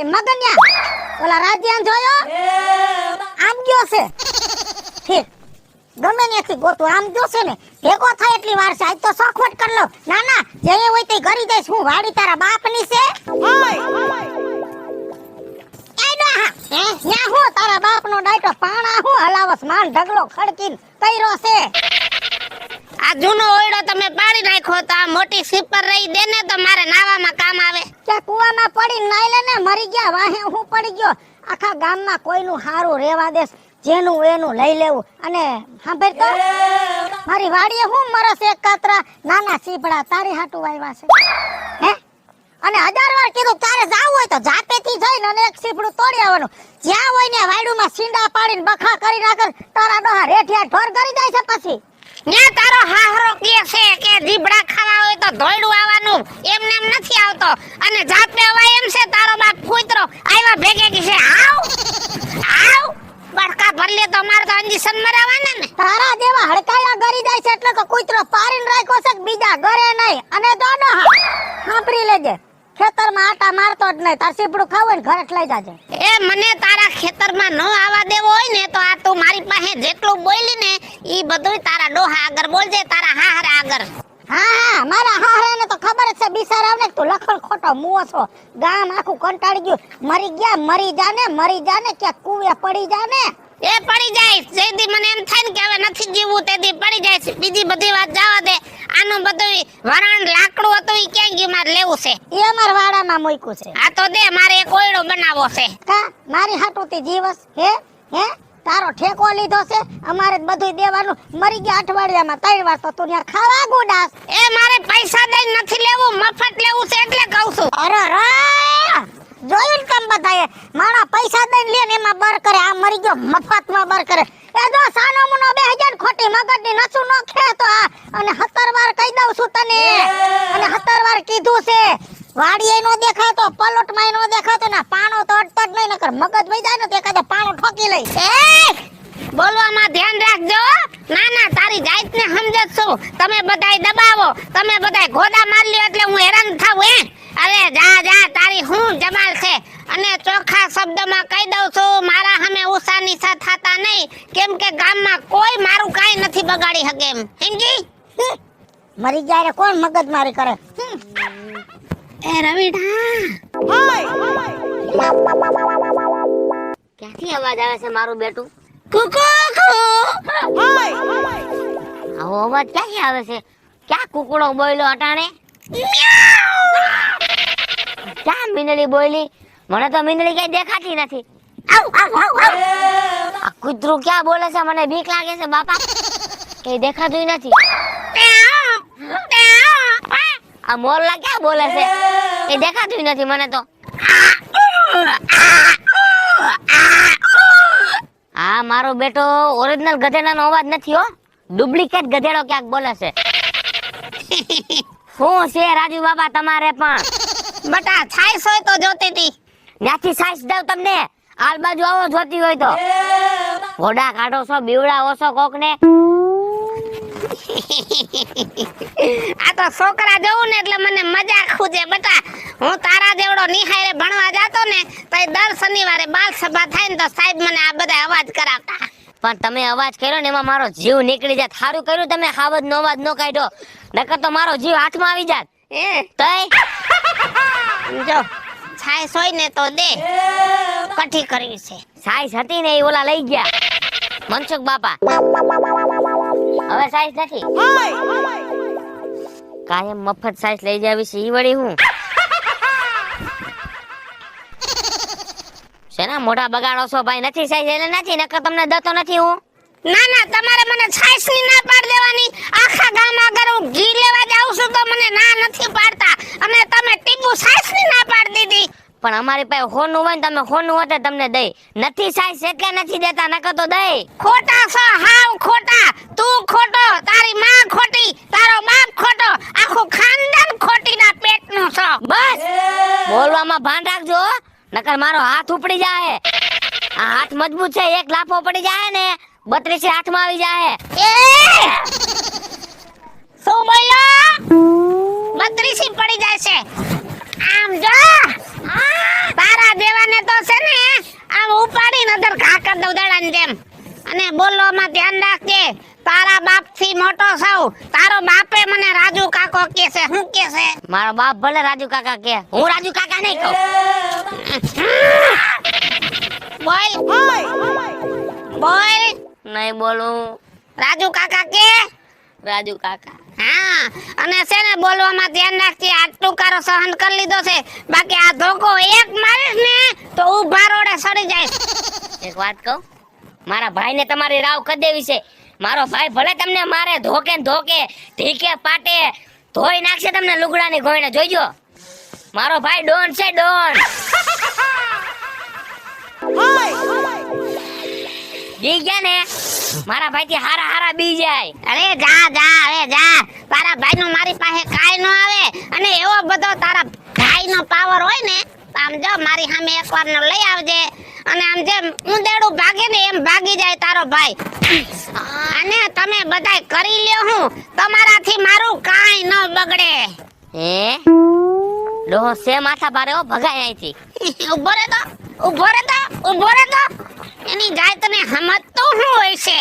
એ મગન્યા. ને ના જે હોય તે કરી દઈશ હું વાડી તારા બાપની છે? ન્યા હું તારા બાપનો ડાયટો પાણા હું હલાવસ. માન ઢગલો ખડકીન કર્યો છે. આ જૂનો ઓયડો તમે પાડી નાખ્યો તો આ મોટી સીપર રહી દે ને તો મારે નાવામાં કામ આવે. ત્યાં કુવામાં પડી નાઈ ને મરી ગયા, વાહે હું પડી ગયો. આખા ગામમાં કોઈનું હારું રહેવા દેસ જેનું એનું લઈ લેવું. અને સાંભળ તો, મારી વાડીએ હું મરસ એક કાતરા નાના સીપડા તારી હાટુ વાવ્યા છે. હે? અને હજાર વાર કીધું, તારે જાવું હોય તો જાતેથી જઈને અને એક સીપડું તોડી આવવાનું. જ્યાં હોય ને વાયડુમાં સીંડા પાડીને બખા કરી નાખે તારા ડોહા રેઠિયા ઢોર કરી જાય છે પછી. ન્યા તારો હાહરો કે છે કે જીબડા ખાવા હોય તો ધોયડું આવવાનું એમ નથી આવતો. અને જાતે અવાય એમ છે તારો બાપ કૂતરો આવ્યા ભેગે કે છે. આવ આવ. બડકા ભરલે તો મારે તો અંજીસન મરાવાના ને. તારા દેવા હડકાયા ગરી જાય છે એટલે તો કૂતરો પારીને રાખ્યો છે બીજા ઘરે નહીં. અને તો ન સાંભળી લેજે. ખેતરમાં આટા મારતો જ નહીં. તાર સીપડું ખાવું ને ઘરે લઈ જાજે. એ મને તારા ખેતરમાં ન આવવા દેવો હોય ને તો આ તું મારી પાસે જેટલું બોલી ને ઈ બધુંય તારા ડોહા આગળ બોલજે તારા હાહરા આગળ. હા હા મારા હાહરાને તો ખબર જ છે બિચારાવને કે તું લખણ ખોટો મુઓ છો. ગામ આખું કંટાળી ગયું. મરી ગયા મરી જાને મરી જાને કે કુવે પડી જાને. એ પડી જાય જેદી મને એમ થાય ને કે હવે નથી જીવવું તેદી પડી જાય બીજી બધી વાત જવા દે. આનું બધું વરાણ લાકડું હતું ઈ ક્યાં ગયું મારે લેવું છે? એ અમાર વાડામાં મૂક્યું છે. આ તો દે મારે એક ઓયડો બનાવવો છે. કા મારી હાટુથી જીવસ હે? હે? તારો ઠેકો લીધો છે? અમારે જ બધુંય દેવાનું. મરી ગયા અઠવાડિયામાં ત્રણ વાર તો તું યાર ખાવા ગુડાસ એ મારે પૈસા દઈ નથી લેવું મફત લેવું છે એટલે કહું છું. અરે રા! જોયું કેમ બધાએ? મારા પૈસા દઈને લે ને એમાં બર કરે. આ મરી ગયો મફતમાં બર કરે. એ જો સાનો મુનો બે હજાર ખોટી મગજની નસું નો ખે તો આ. અને હતર વાર કહી દઉં છું તને. અને હતર વાર કીધું છે. વાડીએ નો દેખાતો પલોટમાં નો દેખાતો ને પાણો તો અડતો જ નહીં નકર મગજ વઈ જાય ને તો એકાદો પાણો ઠોકી લઈ. એ બોલવામાં ધ્યાન રાખજો. ના ના તારી જાતને સમજત છું તમે બધાય દબાવો. તમે બધાય ગોદા માર લ્યો એટલે હું હેરાન થાવ હે? અરે જા જા તારી હું જમાલ છે. અને ચોખ્ખા શબ્દમાં કહી દઉં છું મારા સામે ઉષા નિશા થાતા નહીં. કેમ કે ગામમાં કોઈ મારું કાંઈ નથી બગાડી શકે એમ. સમજી મરી જાય કોણ મગજ મારી કરે? હમ. એ રવિડા ક્યાંથી અવાજ આવે છે મારું બેટું? કુકુ આવો અવાજ ક્યાંથી આવે છે? ક્યાં કુકડો બોલ્યો અટાણે? ક્યાં મીંદડી બોયલી? મને તો મીંદડી કઈ દેખાતી નથી. આ કૂતરું ક્યાં બોલે છે? મને બીક લાગે છે બાપા. કઈ દેખાતું નથી. આ મોરલા ક્યાં બોલે છે? એ દેખાતું નથી મને તો. આ મારો બેટો ઓરિજિનલ ગધેડાનો અવાજ નથી હો. ડુપ્લિકેટ ગધેડો ક્યાંક બોલે છે. શું છે રાજુ બાબા તમારે પણ? બટા છાઈસ હોય તો જોતી હતી ત્યાંથી છાઈસ દઉં તમને? આલ બાજુ આવો જોતી હોય તો. ઘોડા કાઢો છો બીવડા ઓછો કોક ને આ તો છોકરા જોઉં ને એટલે મને મજા ખૂજે. બટા હું તારા જેવડો નિહાયરે ભણવા જાતો ને તો દર શનિવારે બાલ સભા થાય ને તો સાહેબ મને આ બધા અવાજ કરાવતા. પણ તમે અવાજ કર્યો ને એમાં મારો જીવ નીકળી જાત સારું કર્યું તમે હાવજ નો અવાજ નો કાઢ્યો. નકર તો મારો જીવ હાથમાં આવી જાત. એ તઈ? જો છાઈસ હોય ને તો દે. કઠી કરવી છે. છાઈસ હતી ને એ ઓલા લઈ ગયા. મનસુખ બાપા. હવે સાઈઝ નથી. કાયમ મફત સાઈઝ લઈ જાવી છે ઈ વળી હું? શેના મોઢા બગાડો છો ભાઈ? નથી સાઈઝ એટલે નથી, નકર તમને દતો નથી હું? ના ના, તમારે મને છાઈસની ના પાડ દેવાની આખા ગામ આગળ હું ઘી લેવા જાઉં છું તો મને ના નથી પાડતા અને તમે ટીપુ છાઈસની ના પાડ દીધી પણ અમારી પાસે હોનું હોય ને તમે હોનું હોતે તમને દઈ. નથી સાઈઝ એટલે નથી દેતા નકર તો દઈ. ખોટા છો હાવ ખોટા. તું ખોટો તારી માં ખોટી તારો બાપ ખોટો. આખું ખાનદાન ખોટીના પેટનું છો. બસ. બોલવામાં ભાન રાખજો નકર મારો હાથ ઉપડી જાય આ હાથ મજબૂત છે એક લાફો પડી જાય ને બત્રીસ હાથમાં આવી જાય શું બોલ્યો? બત્રીસી પડી જાય છે આમ જો તારા જેવા તો છે ને આમ ઉપાડી નજર ઘા કર દઉં જેમ. અને બોલવામાં ધ્યાન રાખજે તારા બાપથી મોટો સૌ તારો બાપે મને રાજુ કાકો કે છે. હું કે છે? મારો બાપ ભલે રાજુ કાકા કે હું રાજુ કાકા નહીં કહું. બોલ. બોલ. નહીં બોલું. રાજુ કાકા કે રાજુ કાકા. હા. અને છે ને બોલવામાં ધ્યાન રાખજે. આ ટુકારો સહન કરી લીધો છે. બાકી આ ધોકો એક મારીશ ને તો ઊભા રોડે સડી જાય. એક વાત કહું? મારા ભાઈને તમારી રાવ કરી દેવી મારો ભાઈ ભલે તમને મારે ધોકે ધોકે, ઢીકે, પાટે, ધોઈ નાખશે તમને લુગડાની ગોઈને જોઈજો. મારો ભાઈ ડોન છે, ડોન. બી ગયા ને? મારા ભાઈ થી હારા હારા બી જાય. અરે જા જા, અરે જા. તારા ભાઈ નું મારી પાસે કાઈ ન આવે. અને એવો બધો તારા ભાઈ નો પાવર હોય ને આમ જો મારી સામે એકવાર નો લઈ આવજે. અને આમ જેમ ઉંદેડું ભાગે ને એમ ભાગી જાય તારો ભાઈ. અને તમે બધાય કરી લ્યો હું. તમારાથી મારું કાઈ ન બગડે. હે? ડોહો સે માથા ભારે ઓ ભગાય અહીંથી. ઊભો રે તો ઊભો રે તો ઊભો રે તો એની જાય તને સમજતો શું હોય છે?